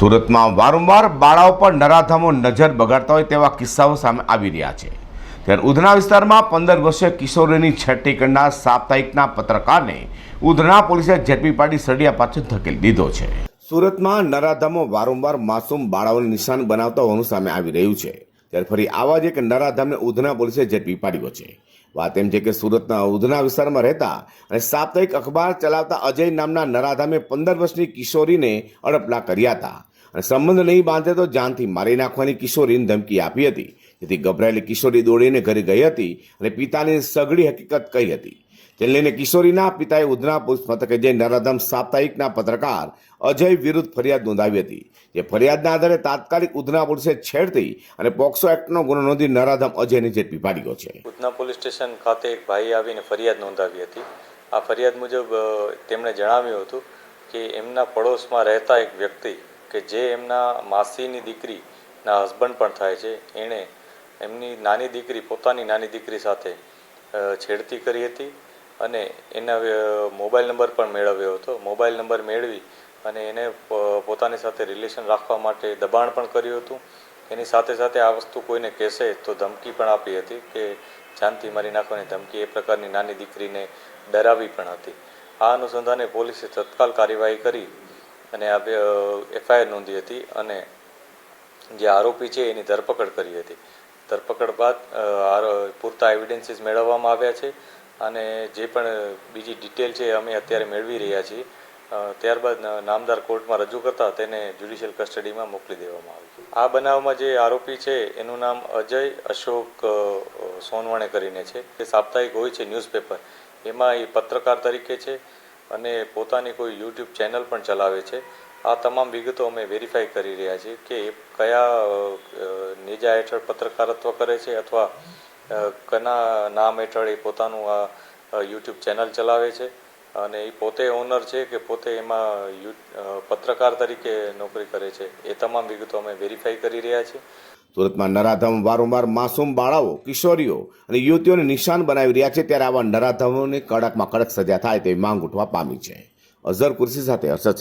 સુરતમાં વારંવાર બાળાઓ પર નરાધમો નજર બગાડતા હોય તેવા કિસ્સાઓ સામે આવી રહ્યા છે. ત્યારે ઉધના વિસ્તારમાં પંદર વર્ષીય કિશોરીની છેડતી કરનાર સાપ્તાહિકના પત્રકારને ઉધના પોલીસે ઝડપી પાડી સળિયા પાછળ ધકેલી દીધો છે. સુરતમાં નરાધમો વારંવાર માસૂમ બાળાઓને નિશાન બનાવતા હોવાનું સામે આવી રહ્યું છે. ત્યારે ફરી આવા જ એક નરાધામને ઉધના પોલીસે ઝડપી પાડ્યો છે વાત એમ છે કે સુરતના ઉધના વિસ્તારમાં રહેતા અને સાપ્તાહિક અખબાર ચલાવતા અજય નામના નરાધામે પંદર વર્ષની કિશોરીને અડપલા કર્યા હતા. અને સંબંધ નહીં બાંધે તો જાનથી મારી નાખવાની કિશોરીને ધમકી આપી હતી. જેથી ગભરાયેલી કિશોરી દોડીને ઘરે ગઈ હતી અને પિતાની સઘળી હકીકત કહી હતી. તેને લઈને કિશોરીના પિતાએ ઉધના પોલીસ મથકે જઈ નરાધમ સાપ્તાહિકના પત્રકાર અજય વિરુદ્ધ ફરિયાદ નોંધાવી હતી. જે ફરિયાદના આધારે તાત્કાલિક ઉધના પોલીસે છેડતી અને પોક્સો એક્ટનો ગુનો નોંધી નરાધમ અજયને ઝડપી પાડ્યો છે. ઉધના પોલીસ સ્ટેશન ખાતે એક ભાઈએ આવીને ફરિયાદ નોંધાવી હતી. આ ફરિયાદ મુજબ તેમણે જણાવ્યું હતું કે એમના પડોશમાં રહેતા એક વ્યક્તિ કે જે એમના માસીની દીકરીના હસબન્ડ પણ થાય છે, એણે એમની નાની દીકરી, પોતાની નાની દીકરી સાથે છેડતી કરી હતી. અને એના મોબાઈલ નંબર પણ મેળવ્યો હતો. મોબાઈલ નંબર મેળવી અને એને પોતાની સાથે રિલેશન રાખવા માટે દબાણ પણ કર્યું હતું. એની સાથે સાથે આ વસ્તુ કોઈને કહેશે તો ધમકી પણ આપી હતી કે જાનથી મારી નાખવાની ધમકી એ પ્રકારની નાની દીકરીને ડરાવી પણ હતી. આ અનુસંધાને પોલીસે તત્કાલ કાર્યવાહી કરી અને આ એફઆઈઆર નોંધી હતી અને જે આરોપી છે એની ધરપકડ કરી હતી. ધરપકડ બાદ પૂરતા એવિડન્સીસ મેળવવામાં આવ્યા છે. અને જે પણ બીજી ડિટેલ છે અમે અત્યારે મેળવી રહ્યા છીએ. ત્યારબાદ નામદાર કોર્ટમાં રજૂ કરતા તેને જ્યુડિશિયલ કસ્ટડીમાં મોકલી દેવામાં આવ્યું આ બનાવમાં જે આરોપી છે, એનું નામ અજય અશોક સોનવણે કરીને છે. એ સાપ્તાહિક હોય છે ન્યૂઝપેપર એમાં એ પત્રકાર તરીકે છે અને પોતાની કોઈ યુટ્યુબ ચેનલ પણ ચલાવે છે. આ તમામ વિગતો અમે વેરીફાઈ કરી રહ્યા છીએ કે એ કયા નેજા હેઠળ પત્રકારત્વ કરે છે અથવા કના નામ હેઠળ એ પોતાનું આ યુટ્યુબ ચેનલ ચલાવે છે અને એ પોતે ઓનર છે કે પોતે એમાં પત્રકાર તરીકે નોકરી કરે છે. એ તમામ વિગતો અમે વેરીફાઈ કરી રહ્યા છીએ. સુરતમાં નરાધમ વારંવાર માસૂમ બાળાઓ, કિશોરીઓ અને યુવતીઓને નિશાન બનાવી રહ્યા છે ત્યારે આવા નરાધમોને કડકમાં કડક સજા થાય તેવી માંગ ઉઠવા પામી છે. અઝર કુર્સી સાથે અસર